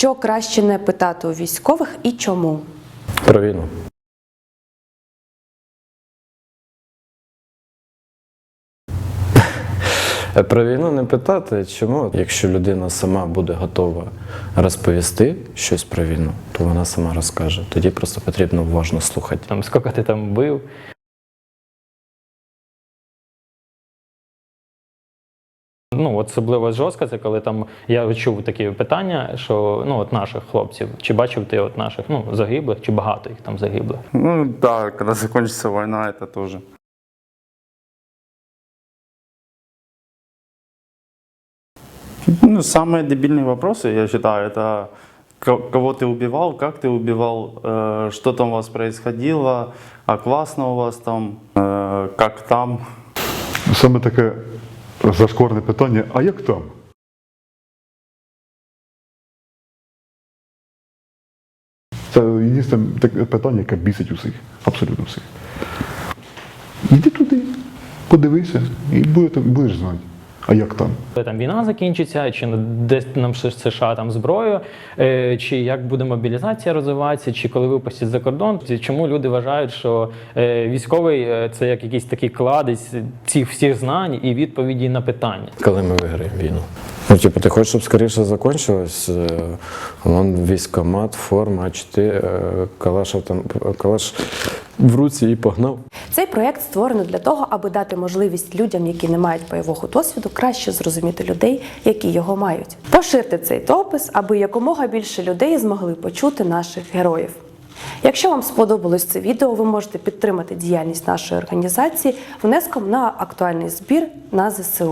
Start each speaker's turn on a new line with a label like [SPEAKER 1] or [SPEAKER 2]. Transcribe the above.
[SPEAKER 1] Що краще не питати у військових і чому?
[SPEAKER 2] Про війну. Про війну не питати. Чому? Якщо людина сама буде готова розповісти щось про війну, то вона сама розкаже. Тоді просто потрібно уважно слухати.
[SPEAKER 3] Там, скільки ти там бив. Ну, от особливо жорстко, це коли там я чув такі питання, що ну от наших хлопців, чи бачив ти от наших ну загиблих, чи багато їх там загиблих?
[SPEAKER 4] Ну да, когда закончится война, это тоже. Ну, самые дебильные вопросы, я считаю, это ко- кого ты убивал, как ты убивал, э, что там у вас происходило, а классно у вас там, э, как там.
[SPEAKER 5] Саме таке зашкварне питання, а як там? Це єдине питання, яке бісить усіх, абсолютно всіх. Йди туди, подивися, і будеш знати. А як там?
[SPEAKER 3] Коли там війна закінчиться, чи десь нам США там зброю, е, чи як буде мобілізація розвиватися, чи коли випустять за кордон. Чому люди вважають, що е, військовий е, це як якийсь такий кладець цих всіх знань і відповіді на питання.
[SPEAKER 2] Коли ми виграємо війну. Ну, типу, ти хочеш, щоб скоріше закінчилось? Е, Вон військомат, форма, а чи ти е, калаш, там, калаш в руці і погнав.
[SPEAKER 1] Цей проєкт створено для того, аби дати можливість людям, які не мають бойового досвіду, краще зрозуміти людей, які його мають. Поширте цей допис, аби якомога більше людей змогли почути наших героїв. Якщо вам сподобалось це відео, ви можете підтримати діяльність нашої організації внеском на актуальний збір на ЗСУ.